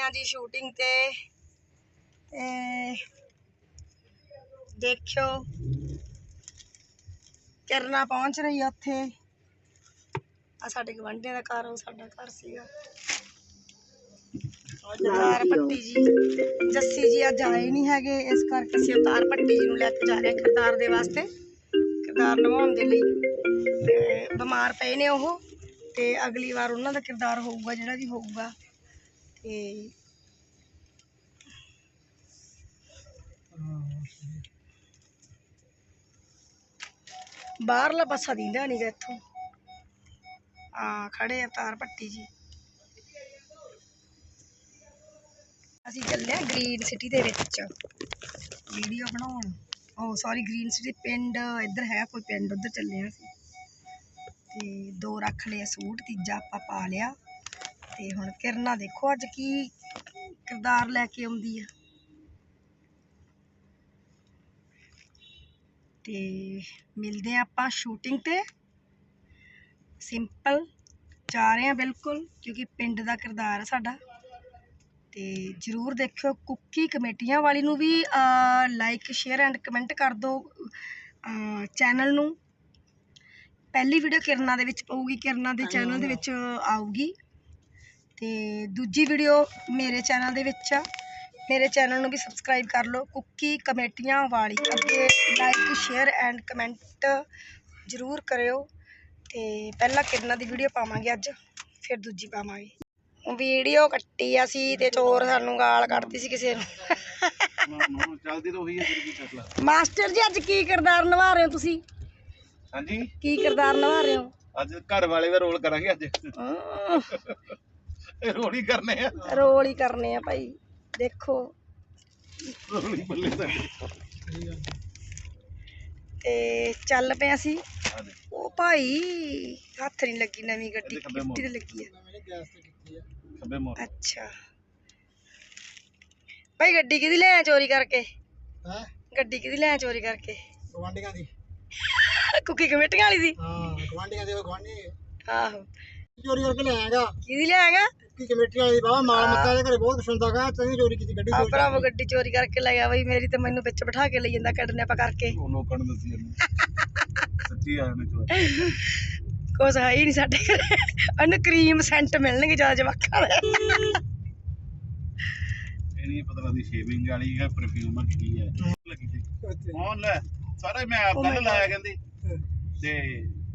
ਆ ਜੀ ਸ਼ੂਟਿੰਗ ਤੇ। ਤੇ ਦੇਖਿਓ ਕਿਰਨਾ ਪਹੁੰਚ ਰਹੀ ਆ ਉੱਥੇ। ਆ ਸਾਡੇ ਗਵੰਡਿਆਂ ਦਾ ਘਰ, ਉਹ ਸਾਡਾ ਘਰ ਸੀਗਾ। ਅਵਤਾਰ ਪੱਟੀ ਜੀ। ਜੱਸੀ ਜੀ ਅੱਜ ਆਏ ਨਹੀਂ ਹੈਗੇ, ਇਸ ਕਰਕੇ ਅਸੀਂ ਅਵਤਾਰ ਪੱਟੀ ਜੀ ਨੂੰ ਲੈ ਕੇ ਜਾ ਰਹੇ ਹਾਂ ਕਿਰਦਾਰ ਦੇ ਵਾਸਤੇ। ਕਿਰਦਾਰ ਨਿਭਾਉਣ ਦੇ ਲਈ। ਤੇ ਬਿਮਾਰ ਪਏ ਨੇ ਉਹ। ਤੇ ਅਗਲੀ ਵਾਰ ਉਹਨਾਂ ਦਾ ਕਿਰਦਾਰ ਹੋਊਗਾ, ਜਿਹੜਾ ਵੀ ਹੋਊਗਾ। ਤੇ ਬਾਹਰਲਾ ਪਾਸਾ ਦਿੰਦਾ ਨਹੀਂਗਾ ਇੱਥੋਂ। ਆ ਖੜੇ ਆ ਤਾਰ ਪੱਟੀ ਜੀ। ਅਸੀਂ ਚੱਲੇ ਆ ਗ੍ਰੀਨ ਸਿਟੀ ਦੇ ਵਿੱਚ। ਵੀਡੀਓ ਬਣਾਉਣ। ਉਹ ਸੌਰੀ ਗ੍ਰੀਨ ਸਿਟੀ ਪਿੰਡ, ਇੱਧਰ ਹੈ ਕੋਈ ਪਿੰਡ, ਉੱਧਰ ਚੱਲੇ ਆ ਅਸੀਂ। ਤੇ ਦੋ ਰੱਖ ਲਏ ਸੂਟ, ਤੀਜਾ ਆਪਾਂ ਪਾ ਲਿਆ। ਤੇ ਹੁਣ ਕਿਰਨਾ ਦੇਖੋ ਅੱਜ ਕੀ ਕਿਰਦਾਰ ਲੈ ਕੇ ਆਉਂਦੀ ਆ। ਤੇ ਮਿਲਦੇ ਆ ਆਪਾਂ ਸ਼ੂਟਿੰਗ ਤੇ। ਸਿੰਪਲ ਜਾ ਰਹੇ ਆ ਬਿਲਕੁਲ ਕਿਉਂਕਿ ਪਿੰਡ ਦਾ ਕਿਰਦਾਰ ਹੈ ਸਾਡਾ। ਤੇ ਜਰੂਰ ਦੇਖਿਓ ਕੁੱਕੀ ਕਮੇਟੀਆਂ ਵਾਲੀ ਨੂੰ ਵੀ ਲਾਈਕ ਸ਼ੇਅਰ ਐਂਡ ਕਮੈਂਟ ਕਰ ਦਿਓ ਚੈਨਲ ਨੂੰ। ਪਹਿਲੀ ਵੀਡੀਓ ਕਿਰਨਾ ਦੇ ਵਿੱਚ ਪਊਗੀ ਕਿਰਨਾ ਦੇ ਚੈਨਲ ਦੇ ਵਿੱਚ ਆਊਗੀ। ਤੇ ਦੂਜੀ ਵੀਡੀਓ ਮੇਰੇ ਚੈਨਲ ਦੇ ਵਿੱਚ ਆ। ਮੇਰੇ ਚੈਨਲ ਨੂੰ ਵੀ ਸਬਸਕ੍ਰਾਈਬ ਕਰ ਲਓ। ਕੁੱਕੀ ਕਮੇਟੀਆਂ ਵਾਲੀ। ਅੱਗੇ ਲਾਈਕ ਸ਼ੇਅਰ ਐਂਡ ਕਮੈਂਟ ਜ਼ਰੂਰ ਕਰਿਓ। ਤੇ ਪਹਿਲਾਂ ਕਿਰਨਾ ਦੀ ਵੀਡੀਓ ਪਾਵਾਂਗੇ ਅੱਜ। ਫਿਰ ਦੂਜੀ ਪਾਵਾਂਗੇ। ਵੀਡੀਓ ਕੱਟੀ ਅਸੀਂ ਤੇ ਚੋਰ ਸਾਨੂੰ ਗਾਲ ਕੱਢਦੀ ਸੀ ਕਿਸੇ ਨੂੰ। ਚੱਲਦੀ ਤਾਂ ਉਹੀ ਹੈ ਫਿਰ ਕੀ ਕਰ ਲਾ ਮਾਸਟਰ ਜੀ ਅੱਜ ਕੀ ਕਿਰਦਾਰ ਨਿਭਾ ਰਹੇ ਹੋ ਤੁਸੀਂ? ਹਾਂਜੀ। ਕੀ ਕਿਰਦਾਰ ਨਿਭਾ ਰਹੇ ਹੋ? ਅੱਜ ਘਰ ਵਾਲੇ ਦਾ ਰੋਲ ਕਰਾਂਗੇ ਅੱਜ। ਰੋਲ ਹੀ ਕਰਨੇ ਆ। ਰੋਲ ਹੀ ਕਰਨੇ ਆ ਭਾਈ ਦੇਖੋ। ਰੋਲ ਹੀ ਬੱਲੇ ਸਾਡੇ ਤੇ ਚੱਲ ਪਏ ਅਸੀਂ ਆ ਦੇ। ਉਹ ਭਾਈ ਹੱਥ ਨਹੀਂ ਲੱਗੀ ਨਵੀਂ ਗੱਡੀ ਇਹਦੇ ਖੱਬੇ ਮੋੜ। ਕਿੱਟੀ ਤੇ ਲੱਗੀ ਆ? ਖੱਬੇ ਮੋੜ। ਅੱਛਾ। ਭਾਈ ਗੱਡੀ ਕਿਹਦੀ ਲੈ ਆਇਆ ਚੋਰੀ ਕਰਕੇ? ਹੈ? ਗੱਡੀ ਕਿਹਦੀ ਲੈ ਆਇਆ ਚੋਰੀ ਕਰਕੇ? ਗਵਾਂਡੀਆਂ ਦੀ। ਕੁੱਕੀ ਕਮੇਟੀਆਂ ਵਾਲੀ ਦੀ ਹਾਂ ਗਵਾਂਡੀਆਂ ਦੇ ਗਵਾਂਡੀ ਆਹੋ। ਚੋਰੀ ਕਰਕੇ ਲੈ ਆਏਗਾ। ਕਿਹਦੀ ਲੈ ਆਏਗਾ? ਕੀ ਕਮੇਟੀ ਵਾਲੀ ਬਾਬਾ ਮਾਲ ਮੱਤਾ ਦੇ ਘਰੇ ਬਹੁਤ ਕੁਛ ਹੁੰਦਾ ਗਾ ਤੈਨੂੰ ਚੋਰੀ ਕੀਤੀ ਗੱਡੀ ਆ ਚੋਰੀ ਭਰਾਵੋ ਗੱਡੀ ਚੋਰੀ ਕਰਕੇ ਲੈ ਗਿਆ ਬਈ ਮੇਰੀ ਤੇ ਮੈਨੂੰ ਵਿੱਚ ਬਿਠਾ ਕੇ ਲਈ ਜਾਂਦਾ ਕਿਡਨੈਪ ਕਰਕੇ। ਉਹ ਲੋਕਾਂ ਨੂੰ ਦੱਸੀ ਜਾਂਦੇ। ਸੱਚੀ ਆਇਆ ਨੇ ਚੋਰ। ਕੁਛ ਹੈ ਹੀ ਨਹੀਂ ਸਾਡੇ ਘਰੇ। ਉਹਨੂੰ ਕਰੀਮ ਸੈਂਟ ਮਿਲਣਗੇ ਜ਼ਿਆਦਾ ਜਵਾਕਾਂ ਦੇ। ਇਹ ਨਹੀਂ ਪਤਾ ਲੱਗਦੀ ਸ਼ੇਵਿੰਗ ਵਾਲੀ ਹੈ ਪਰਫਿਊਮ ਕੀ ਹੈ। ਲੱਗੀ ਸੀ ਕੌਣ ਲੈ। ਸਾਰਾ ਮੈਂ ਆਪ ਕੱਲ ਲਾਇਆ ਕਹਿੰਦੀ। ਤੇ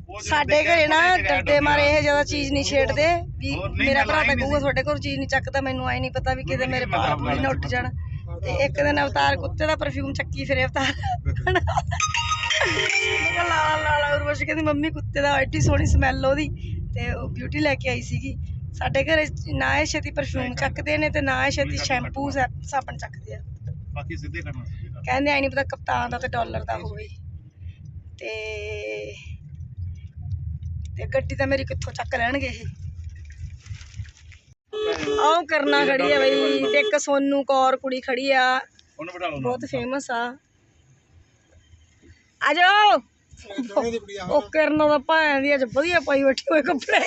ਸਾਡੇ ਘਰੇ ਨਾ ਡਰਦੇ ਮਾਰੇ ਇਹ ਜ਼ਿਆਦਾ ਚੀਜ਼ ਨਹੀਂ ਛੇੜਦੇ। ਵੀ ਮੇਰਾ ਭਰਾ ਤਾਂ ਕਹੂਗਾ। ਤੁਹਾਡੇ ਕੋਲ ਚੀਜ਼ ਨਹੀਂ ਚੱਕਦਾ ਮੈਨੂੰ ਆਈ ਨਹੀਂ ਪਤਾ ਵੀ ਕਿਤੇ ਮੇਰੇ ਆਪ ਪੂਰੀ ਨਾ ਉੱਠ ਜਾਣ। ਤੇ ਇੱਕ ਦਿਨ ਅਵਤਾਰ ਕੁੱਤੇ ਦਾ ਪਰਫਿਊਮ ਚੱਕੀ ਫਿਰੇ ਅਵਤਾਰ ਲਾਲਾ ਲਾਲਾ ਉਰਵਸ਼ ਕਹਿੰਦੀ ਮੰਮੀ ਕੁੱਤੇ ਦਾ ਐਡੀ ਸੋਹਣੀ ਸਮੈਲ ਉਹਦੀ। ਤੇ ਉਹ ਬਿਊਟੀ ਲੈ ਕੇ ਆਈ ਸੀਗੀ। ਸਾਡੇ ਘਰੇ ਨਾ ਇਹ ਛੇਤੀ ਪਰਫਿਊਮ ਚੱਕਦੇ ਨੇ ਤੇ ਨਾ ਇਹ ਛੇਤੀ ਸ਼ੈਂਪੂ ਸਾਬਣ ਚੱਕਦੇ ਆ। ਬਾਕੀ ਸਿੱਧੇ ਕਰਨਾ ਕਹਿੰਦੇ ਆਈ ਨਹੀਂ ਪਤਾ ਕਪਤਾਨ ਦਾ ਤੇ ਡਾਲਰ ਦਾ ਹੋਵੇ। ਤੇ ਤੇ ਗੱਡੀ ਤਾਂ ਮੇਰੀ ਕਿੱਥੋਂ ਚੱਕ ਲੈਣਗੇ ਇਹ? ਆਹ ਕਰਨਾ ਖੜੀ ਆ ਬਈ ਤੇ ਇੱਕ ਸੋਨੂ ਕੌਰ ਕੁੜੀ ਖੜੀ ਆ। ਉਹਨੂੰ ਬਿਠਾ ਲਓ ਬਹੁਤ ਫੇਮਸ ਆ। ਆ ਜਾਓ। ਉਹ ਕਰਨਾ ਦਾ ਭੈਣ ਦੀ ਅੱਜ ਵਧੀਆ ਪਾਈ ਬੈਠੀ ਹੋਏ ਕੱਪੜੇ।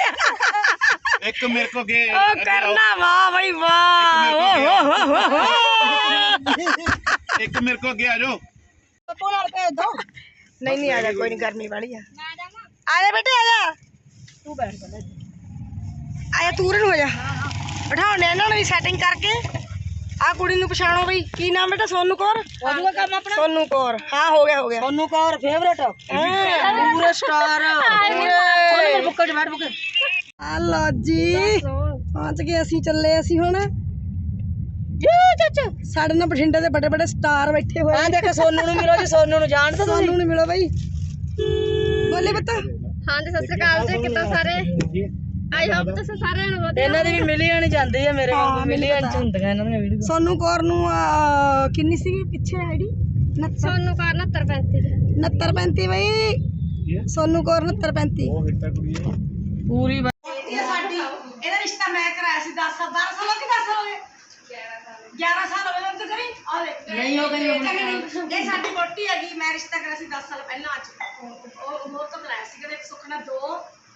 ਇੱਕ ਮੇਰੇ ਕੋ ਗੇ ਉਹ ਕਰਨਾ ਵਾਹ ਬਈ ਵਾਹ। ਓ ਹੋ ਹੋ ਹੋ ਇੱਕ ਮੇਰੇ ਕੋ ਅੱਗੇ ਆ ਜਾਓ। ਨਹੀਂ ਨਹੀਂ ਆ ਜਾ ਕੋਈ ਨਹੀਂ ਗਰਮੀ ਵਾਲੀ ਆ। ਆ ਜਾ ਬੇਟੇ ਆ ਜਾ ਤੂੰ ਬੈਠ ਜਾ ਆ ਜਾ। ਤੂੰ ਰਨ ਹੋ ਜਾ। ਬਿਠਾਉਣੇ ਇਹਨਾਂ ਨੂੰ ਵੀ ਸੈਟਿੰਗ ਕਰਕੇ। ਆ ਕੁੜੀ ਨੂੰ ਪਛਾਣੋ ਬਈ ਕੀ ਨਾਮ ਬੇਟਾ? ਸੋਨੂ ਕੌਰ? ਉਹਦਾ ਕੰਮ ਆਪਣਾ? ਸੋਨੂ ਕੌਰ। ਹਾਂ ਹੋ ਗਿਆ ਹੋ ਗਿਆ। ਸੋਨੂ ਕੌਰ ਫੇਵਰੇਟ ਪੂਰੇ ਸਟਾਰ ਪੂਰੇ। ਬੈਠ ਆ ਲੋ ਜੀ। ਪਹੁੰਚ ਗਏ ਅਸੀਂ ਚੱਲੇ ਅਸੀਂ ਹੁਣ। ਯੂ ਚਾਚਾ। ਸਾਡੇ ਨਾਲ ਬਠਿੰਡੇ ਦੇ ਬੜੇ ਬੜੇ ਸਟਾਰ ਬੈਠੇ ਹੋਏ ਆ ਦੇਖ ਸੋਨੂ ਨੂੰ ਮਿਲੋ ਜੀ ਸੋਨੂ ਨੂੰ ਜਾਣਦੇ ਤੁਸੀਂ ਸੋਨੂ ਨੂੰ ਮਿਲੋ ਬਈ। ਬੋਲੇ ਬੱਤਾ ਹਾਂ ਜੀ ਸਤਿ ਸ਼੍ਰੀ ਅਕਾਲ ਜੀ ਕਿੱਦਾਂ ਸਾਰੇ? ਆਈ ਹੋਪ ਤੁਸੀਂ ਸਾਰਿਆਂ ਨੂੰ ਵਧੀਆ। ਇਹਨਾਂ ਦੀ ਵੀ ਮਿਲੀਅਨ ਜਾਂਦੀ ਆ ਮੇਰੇ ਵਾਂਗੂ ਮਿਲੀਅਨ ਚ ਹੁੰਦੀਆਂ ਇਹਨਾਂ ਦੀਆਂ ਵੀਡੀਓ ਸੋਨੂ ਕੌਰ ਨੂੰ ਅਹ, ਕਿੰਨੀ ਸੀਗੀ ਪਿੱਛੇ ਆਈਡੀ? ਸੋਨੂੰ ਕਾਰ 69 69 35 ਬਈ। ਸੋਨੂ ਕੌਰ 69 35 ਉਹ ਹਿੱਟਾ ਕੁੜੀ ਹੈ। ਪੂਰੀ ਇਹ ਸਾਡੀ ਇਹਦਾ ਰਿਸ਼ਤਾ ਮੈਂ ਕਰਾਇਆ ਸੀ 10 ਸਾਲ 12 ਸਾਲ ਹੋ ਗਏ 10 ਸਾਲ ਹੋ ਗਏ। 11 ਸਾਲ ਹੋ ਗਏ ਤੇ ਕਰੀ। ਆ ਲੈ ਨਹੀਂ ਹੋ ਗਈ ਇਹ ਸਾਡੀ ਵੋਟੀ ਹੈਗੀ ਮੈਂ ਰਿਸ਼ਤਾ ਕਰਾਇਆ ਸੀ 10 ਸਾਲ ਪਹਿਲਾਂ ਅੱਜ। ਉਹ ਮੋਰ ਤੋਂ ਕਰਾਇਆ ਸੀ ਕਦੇ ਸੁਖਨਾ ਦੋ।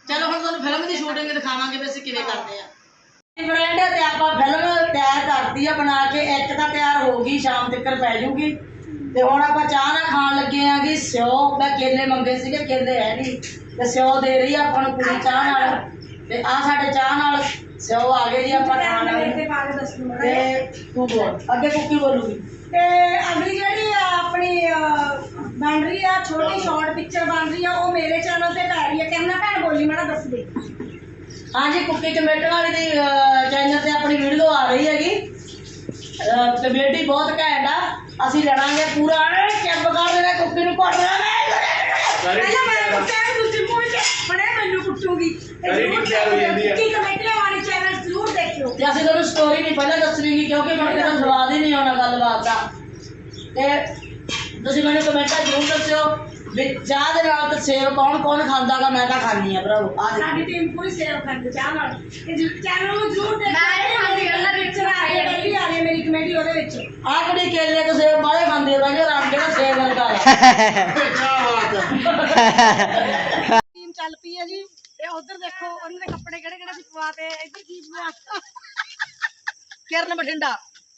ਚਲੋ ਹੁਣ ਤੁਹਾਨੂੰ ਫਿਲਮ ਦੀ ਸ਼ੂਟਿੰਗ ਦਿਖਾਵਾਂਗੇ ਵੀ ਅਸੀਂ ਕਿਵੇਂ ਕਰਦੇ ਆ ਫਰੈਂਡ ਤੇ ਆਪਾਂ ਫਿਲਮ ਤਿਆਰ ਕਰ ਰੱਖਦੀ ਆ ਬਣਾ ਕੇ ਇੱਕ ਤਾਂ ਤਿਆਰ ਹੋ ਗਈ ਸ਼ਾਮ ਤੱਕ ਪੈ ਜੂਗੀ। ਤੇ ਹੁਣ ਆਪਾਂ ਚਾਹ ਨਾਲ ਖਾਣ ਲੱਗੇ ਆਂਗੇ ਸਿਓ ਮੈਂ ਕੇਲੇ ਮੰਗੇ ਸੀਗੇ ਕੇਲੇ ਹੈ ਨਹੀਂ ਤੇ ਸਿਓ ਦੇ ਰਹੀ ਆ ਆਪਾਂ ਨੂੰ ਕੁੜੀ ਚਾਹ ਨਾਲ। ਤੇ ਆ ਸਾਡੇ ਚਾਹ ਨਾਲ ਸਿਓ ਆ ਗਏ ਜੀ ਆਪਾਂ ਖਾਣ ਕੇ ਦਿਓ। ਤੇ ਤੂੰ ਬੋਲ। ਅੱਗੇ ਕੁੱਕੀ ਬੋਲੂਗੀ। ਤੇ ਬਣ ਰਹੀ ਆ ਛੋਟੀ ਸ਼ਾਰਟ ਪਿਕਚਰ ਬਣ ਰਹੀ ਆ ਉਹ ਮੇਰੇ ਚੈਨਲ ਤੇ ਪੈ ਰਹੀ ਆ। ਕਹਿੰਦਾ ਭੈਣ ਬੋਲੀ ਮੈਨਾਂ ਦੱਸ ਦੇ। ਹਾਂਜੀ ਕੁੱਕੀ ਕਮੇਟੀ ਵਾਲੀ ਦੀ ਚੈਨਲ ਤੇ ਆਪਣੀ ਵੀਡੀਓ ਆ ਰਹੀ ਹੈਗੀ। ਕਮੇਟੀ ਬਹੁਤ ਘੈਂਟ ਆ। ਅਸੀਂ ਲੜਾਂਗੇ ਪੂਰਾ ਕੈਂਪ ਕਰ ਦੇਣਾ ਕੁੱਕੀ ਨੂੰ ਘੋਟਣਾ ਪਹਿਲਾਂ ਮੈਂ ਕੁੱਟਿਆ ਨੂੰ ਦੂਜੀ ਮੂੰਹ ਚ ਬੜੇ ਮੈਨੂੰ ਕੁੱਟੂਗੀ। ਤੇ ਕਰੀ ਜ਼ਰੂਰ ਵੀ ਤਿਆਰ ਹੋ ਜਾਂਦੀ ਆ। ਕੀ ਕਮੇਟੀਆਂ ਵਾਲੀ ਚੈਨਲ ਜ਼ਰੂਰ ਦੇਖਿਓ। ਤੇ ਅਸੀਂ ਤੁਹਾਨੂੰ ਸਟੋਰੀ ਨਹੀਂ ਪਹਿਲਾਂ ਦੱਸਣੀ ਕਿਉਂਕਿ ਮੈਨੂੰ ਤਾਂ ਸਵਾਦ ਹੀ ਨਹੀਂ ਆਉਣਾ ਗੱਲਬਾਤ ਦਾ। ਤੇ ਤੁਸੀਂ ਮੈਨੂੰ ਕਮੈਂਟਾਂ ਜ਼ਰੂਰ ਦੱਸਿਓ ਵੀ ਚਾਹ ਦੇ ਨਾਲ ਤੇ ਸੇਵ ਕੌਣ ਕੌਣ ਖਾਂਦਾਗਾ ਮੈਂ ਤਾਂ ਖਾਂਦੀ ਆ ਭਰਾਵੋ। ਆ ਸਾਡੀ ਟੀਮ ਪੂਰੀ ਸੇਵ ਕਰਦੀ ਚਾਹ ਨਾਲ। ਤੇ ਚੈਨਲ ਨੂੰ ਜ਼ਰੂਰ ਇਹ ਹਾਂ, ਪਿਕਚਰ ਆ ਰਹੀ ਹੈ। ਪਹਿਲੀ ਆ ਰਹੀ ਹੈ ਮੇਰੀ ਕਮੇਟੀ ਉਹਦੇ ਵਿੱਚ। ਆ ਕੁੜੀ ਕੇਲੇ ਤੋਂ ਸੇਵ ਬਾਲੇ ਖਾਂਦੀ ਆ ਕਹਿੰਦੇ ਰੰਗ ਜਿਹੜਾ ਸੇਵ ਵਰਗਾ ਆ। ਟੀਮ ਚੱਲ ਪਈ ਹੈ ਜੀ। ਤੇ ਉਧਰ ਦੇਖੋ ਉਹਨਾਂ ਦੇ ਕੱਪੜੇ ਕਿਹੜੇ ਕਿਹੜੇ ਸੀ ਪਵਾਤੇ ਇੱਧਰ ਕੀ ਪਵਾ ਕਿਰਨ ਬਠਿੰਡਾ।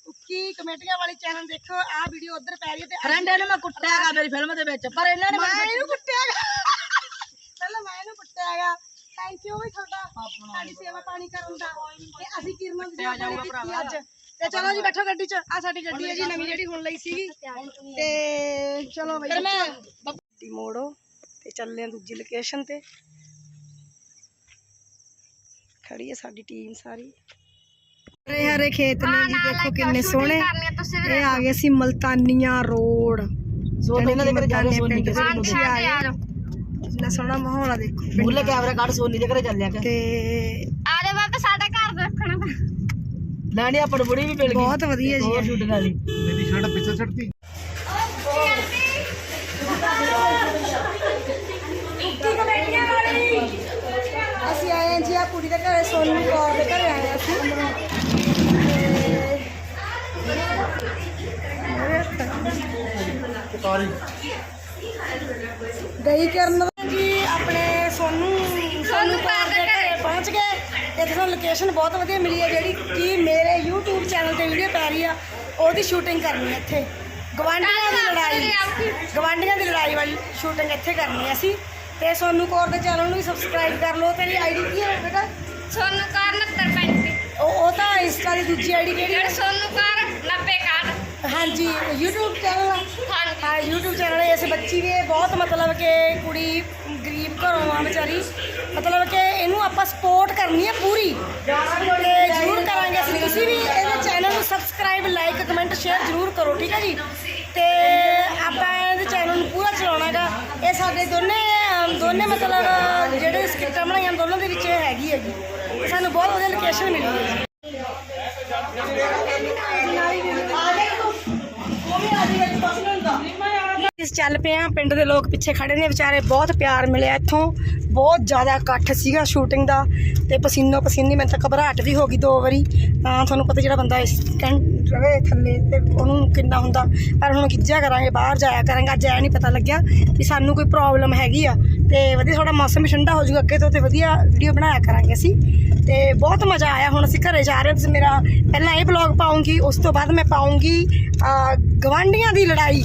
ਕੁੱਕੀ ਕਮੇਟੀਆਂ ਵਾਲੀ ਚੈਨਲ ਦੇਖੋ ਆਹ ਵੀਡੀਓ ਉਧਰ ਪੈ ਰਹੀ ਹੈ ਤੇ ਫਰੈਂਡ ਨੇ ਮੈਂ ਕੁੱਟਿਆਗਾ ਮੇਰੀ ਫਿਲਮ ਦੇ ਵਿੱਚ ਪਰ ਇਹਨਾਂ ਨੇ ਮੈਂ ਇਹਨੂੰ ਕੁੱਟਿਆਗਾ। ਪਹਿਲਾਂ ਮੈਂ ਇਹਨੂੰ ਕੁੱਟਿਆਗਾ। ਥੈਂਕ ਯੂ ਵੀ ਤੁਹਾਡਾ ਸਾਡੀ ਸੇਵਾ ਪਾਣੀ ਕਰਨ ਦਾ। ਤੇ ਅਸੀਂ ਕਿਰਨਾਂ ਦੀ ਜਾਊਗਾ ਭਰਾਵਾ। ਅੱਜ ਤੇ ਚਲੋ ਜੀ ਬੈਠੋ ਗੱਡੀ 'ਚ। ਆ ਸਾਡੀ ਗੱਡੀ ਹੈ ਜੀ ਨਵੀਂ ਜਿਹੜੀ ਹੁਣ ਲਈ ਸੀਗੀ। ਤੇ ਚਲੋ ਬਈ। ਮੈਂ ਗੱਡੀ ਮੋੜੋ ਤੇ ਚੱਲਦੇ ਆ ਦੂਜੀ ਲੋਕੇਸ਼ਨ ਤੇ। ਖੜੀ ਹੈ ਸਾਡੀ ਟੀਮ ਸਾਰੀ। ਹਰੇ ਖੇਤ ਨੇ ਜੀ ਦੇਖੋ ਕਿੰਨੇ ਸੋਹਣੇ। ਇਹ ਆ ਗਏ ਸੀ ਮਲਤਾਨੀਆਂ ਰੋਡ। ਸੋਨੀ ਇਹਨਾਂ ਦੇ ਘਰੇ ਜਾ ਕੇ ਸੋਨੀ ਪਿੰਡ ਕਿਸੇ ਦੇ ਨੂੰ ਵਿੱਚ ਹੀ ਆ ਗਏ ਕਿੰਨਾ ਸੋਹਣਾ ਮਾਹੌਲ ਆ ਦੇਖੋ ਪਿੰਡ ਮੁੱਲੇ ਕੈਮਰਾ ਕੱਢ ਸੋਨੀ ਦੇ ਘਰੇ ਚੱਲਿਆ ਕਿ। ਤੇ ਆਦੇ ਬਾਅਦ ਤਾਂ ਸਾਡਾ ਘਰ ਦੇਖਣਾ ਤਾਂ। ਲੈਣੀ ਆਪਣ ਬੁੜੀ ਵੀ ਮਿਲ ਗਈ। ਬਹੁਤ ਵਧੀਆ ਜੀ। ਹੋਰ ਸ਼ੂਟਿੰਗ ਵਾਲੀ। ਮੇਰੀ ਸ਼ਰਟ ਪਿੱਛੇ ਛੱਡਤੀ ਅਸੀਂ ਆਏ ਜੀ ਆ ਕੁੜੀ ਦੇ ਘਰੇ ਸੋਨੂ ਕੌਰ ਦੇ ਘਰੇ ਆਏ ਅਸੀਂ। ਗਈ ਕਰਨ ਜੀ ਆਪਣੇ ਸੋਨੂ ਸੋਨੂ ਕੌਰ ਦੇ ਘਰੇ ਪਹੁੰਚ ਗਏ। ਇੱਥੇ ਸਾਨੂੰ ਲੋਕੇਸ਼ਨ ਬਹੁਤ ਵਧੀਆ ਮਿਲੀ ਹੈ ਜਿਹੜੀ ਕਿ ਮੇਰੇ YouTube ਚੈਨਲ ਤੇ ਵੀਡੀਓ ਪੈ ਰਹੀ ਆ। ਉਹਦੀ ਸ਼ੂਟਿੰਗ ਕਰਨੀ ਹੈ ਇੱਥੇ। ਗਵਾਂਢੀਆਂ ਦੀ ਲੜਾਈ। ਗਵਾਂਢੀਆਂ ਦੀ ਲੜਾਈ ਵਾਲੀ ਸ਼ੂਟਿੰਗ ਇੱਥੇ ਕਰਨੀ ਹੈ ਅਸੀਂ। ਤੇ ਸੋਨੂ ਕੌਰ ਦੇ ਚੈਨਲ ਨੂੰ ਵੀ ਸਬਸਕ੍ਰਾਈਬ ਕਰ ਲਓ। ਤੇਰੀ ਆਈਡੀ ਕੀ ਹੈ ਬੇਟਾ? ਸੋਨੂੰ ਕਾਰ 69 ਉਹ ਉਹ ਤਾਂ ਇੰਸਟਾ ਦੀ ਦੂਜੀ ਆਈਡੀ ਕਿਹੜੀ ਹੈ? ਜਿਹੜਾ ਸੋਨੂੰ ਕਾਰ 90 ਕਾਰ ਹਾਂਜੀ, YouTube ਚੈਨਲ ਹਾਂਜੀ ਹਾਂ, YouTube ਚੈਨਲ ਇਸ ਬੱਚੀ ਦੇ ਬਹੁਤ ਮਤਲਬ ਕਿ ਕੁੜੀ ਗਰੀਬ ਘਰੋਂ ਆ ਵਿਚਾਰੀ। ਮਤਲਬ ਕਿ ਇਹਨੂੰ ਆਪਾਂ ਸਪੋਰਟ ਕਰਨੀ ਹੈ ਪੂਰੀ। ਤੇ ਜ਼ਰੂਰ ਕਰਾਂਗੇ ਅਸੀਂ। ਤੁਸੀਂ ਵੀ ਇਹਦੇ ਚੈਨਲ ਨੂੰ ਸਬਸਕ੍ਰਾਈਬ ਲਾਈਕ ਕਮੈਂਟ ਸ਼ੇਅਰ ਜ਼ਰੂਰ ਕਰੋ, ਠੀਕ ਹੈ ਜੀ? ਤੇ ਆਪਾਂ ਇਹਦੇ ਚੈਨਲ ਨੂੰ ਪੂਰਾ ਚਲਾਉਣਾਗਾ। ਇਹ ਸਾਡੇ ਦੋਨੇ ਦੋਨੇ ਮਤਲਬ ਜਿਹੜੇ ਸਕਿੱਟਾਂ ਬਣਾਈਆਂ ਦੋਨਾਂ ਦੇ ਵਿੱਚ ਹੈਗੀ ਹੈਗੀ। ਸਾਨੂੰ ਬਹੁਤ ਵਧੀਆ ਲੋਕੇਸ਼ਨ ਮਿਲੀ ਹੈ ਇਸ ਚੱਲ ਪਏ ਆ, ਪਿੰਡ ਦੇ ਲੋਕ ਪਿੱਛੇ ਖੜੇ ਨੇ, ਵਿਚਾਰੇ ਬਹੁਤ ਪਿਆਰ ਮਿਲਿਆ ਇੱਥੋਂ, ਬਹੁਤ ਜ਼ਿਆਦਾ ਇਕੱਠ ਸੀਗਾ ਸ਼ੂਟਿੰਗ ਦਾ ਤੇ ਪਸੀਨੋ ਪਸੀਨੀ, ਮੈਨੂੰ ਤਾਂ ਘਬਰਾਹਟ ਵੀ ਹੋ ਗਈ ਦੋ ਵਾਰੀ, ਤਾਂ ਤੁਹਾਨੂੰ ਪਤਾ ਜਿਹੜਾ ਬੰਦਾ ਇਸ ਕੈਂਟ ਰਵੇ ਥੱਲੇ ਤੇ ਉਹਨੂੰ ਕਿੰਨਾ ਹੁੰਦਾ, ਪਰ ਹੁਣ ਗਿੱਜਿਆ ਕਰਾਂਗੇ, ਬਾਹਰ ਜਾਇਆ ਕਰਾਂਗੇ, ਅੱਜ ਐ ਨਹੀਂ ਪਤਾ ਲੱਗਿਆ ਕਿ ਸਾਨੂੰ ਕੋਈ ਪ੍ਰੋਬਲਮ ਹੈਗੀ ਆ। ਤੇ ਵਧੀਆ ਥੋੜਾ ਮੌਸਮ ਵੀ ਠੰਡਾ ਹੋ ਜਾਊਗਾ ਅੱਗੇ ਤੋਂ ਤੇ ਵਧੀਆ ਵੀਡੀਓ ਬਣਾਇਆ ਕਰਾਂਗੇ ਅਸੀਂ। ਤੇ ਬਹੁਤ ਮਜ਼ਾ ਆਇਆ ਹੁਣ ਅਸੀਂ ਘਰੇ ਜਾ ਰਹੇ ਹਾਂ ਤੁਸੀਂ ਮੇਰਾ ਪਹਿਲਾਂ ਇਹ ਬਲੌਗ ਪਾਉਂਗੀ, ਉਸ ਤੋਂ ਬਾਅਦ ਮੈਂ ਪਾਉਂਗੀ ਗਵਾਂਢੀਆਂ ਦੀ ਲੜਾਈ।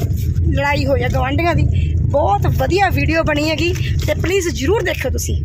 ਲੜਾਈ ਹੋਈ ਆ, ਗਵਾਂਢੀਆਂ ਦੀ। ਬਹੁਤ ਵਧੀਆ ਵੀਡੀਓ ਬਣੀ ਹੈਗੀ ਤੇ ਪਲੀਜ਼ ਜਰੂਰ ਦੇਖਿਓ ਤੁਸੀਂ।